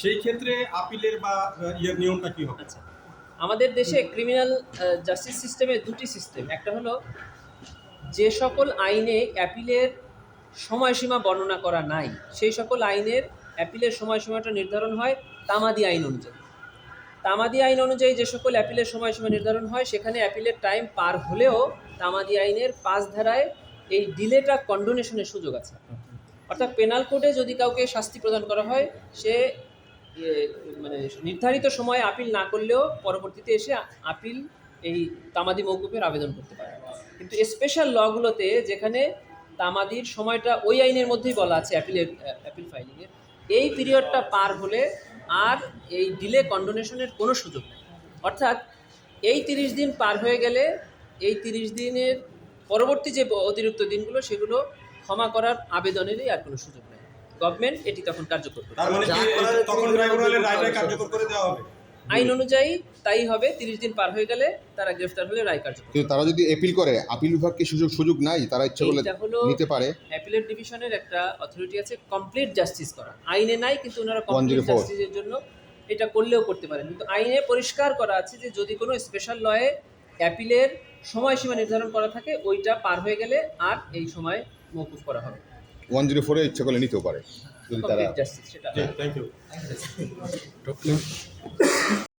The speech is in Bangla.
সেই ক্ষেত্রে আপিলের বা ইয়ের নিয়মটা কি হবে? আচ্ছা। আমাদের দেশে ক্রিমিনাল জাস্টিস সিস্টেমে দুটি সিস্টেম একটা হলো যে সকল আইনে অ্যাপিলের সময়সীমা বর্ণনা করা নাই, সেই সকল আইনের অ্যাপিলের সময়সীমাটা নির্ধারণ হয় তামাদি আইন অনুযায়ী। তামাদি আইন অনুযায়ী যে সকল অ্যাপিলের সময়সীমা নির্ধারণ হয়, সেখানে অ্যাপিলের টাইম পার হলেও তামাদি আইনের পাঁচ ধারায় এই ডিলেটা কন্ডোনেশনের সুযোগ আছে। অর্থাৎ পেনাল কোডে যদি কাউকে শাস্তি প্রদান করা হয়, সে মানে নির্ধারিত সময়ে আপিল না করলেও পরবর্তীতে এসে আপিল এই তামাদি মৌকুফের আবেদন করতে পারে। কিন্তু স্পেশাল লগুলোতে যেখানে তামাদির সময়টা ওই আইনের মধ্যেই বলা আছে অ্যাপিলের অ্যাপিল ফাইলিংয়ের এই পিরিয়ডটা পার হলে আর এই ডিলে কন্ডোনেশনের কোনো সুযোগ নেই। অর্থাৎ এই তিরিশ দিন পার হয়ে গেলে এই তিরিশ দিনের পরবর্তী যে অতিরিক্ত দিনগুলো সেগুলো ক্ষমা করার আবেদনেরই আর কোনো সুযোগ নেই। গভর্নমেন্ট এটি তখন কার্যকর করবে। তার মানে কি তখন ট্রাইব্যুনালের রায়টা কার্যকর করে দেওয়া হবে। আইন অনুযায়ী তাই হবে তিরিশ দিন পার হয়ে গেলে তারা গ্রেফতার হলে রায় কার্যকর কিন্তু তারা যদি এপিল করে আপিল বিভাগকে সুযোগ সুযোগ নাই তারা ইচ্ছা করলে নিতে পারে। অ্যাপিলেট ডিভিশনের একটা অথরিটি আছে কমপ্লিট জাস্টিস করা। আইনে নাই কিন্তু ওনারা কমপ্লিট জাস্টিসের জন্য এটা করলেও করতে পারেন। কিন্তু আইনে পরিষ্কার করা আছে যে যদি কোনো স্পেশাল লয়ে অ্যাপিলের সময়সীমা নির্ধারণ করা থাকে ওইটা পার হয়ে গেলে আর এই সময় মৌকুফ করা হবে ওয়ান জিরো ফোরে ইচ্ছা করলে নিতেও পারে যদি তারা থ্যাংক ইউ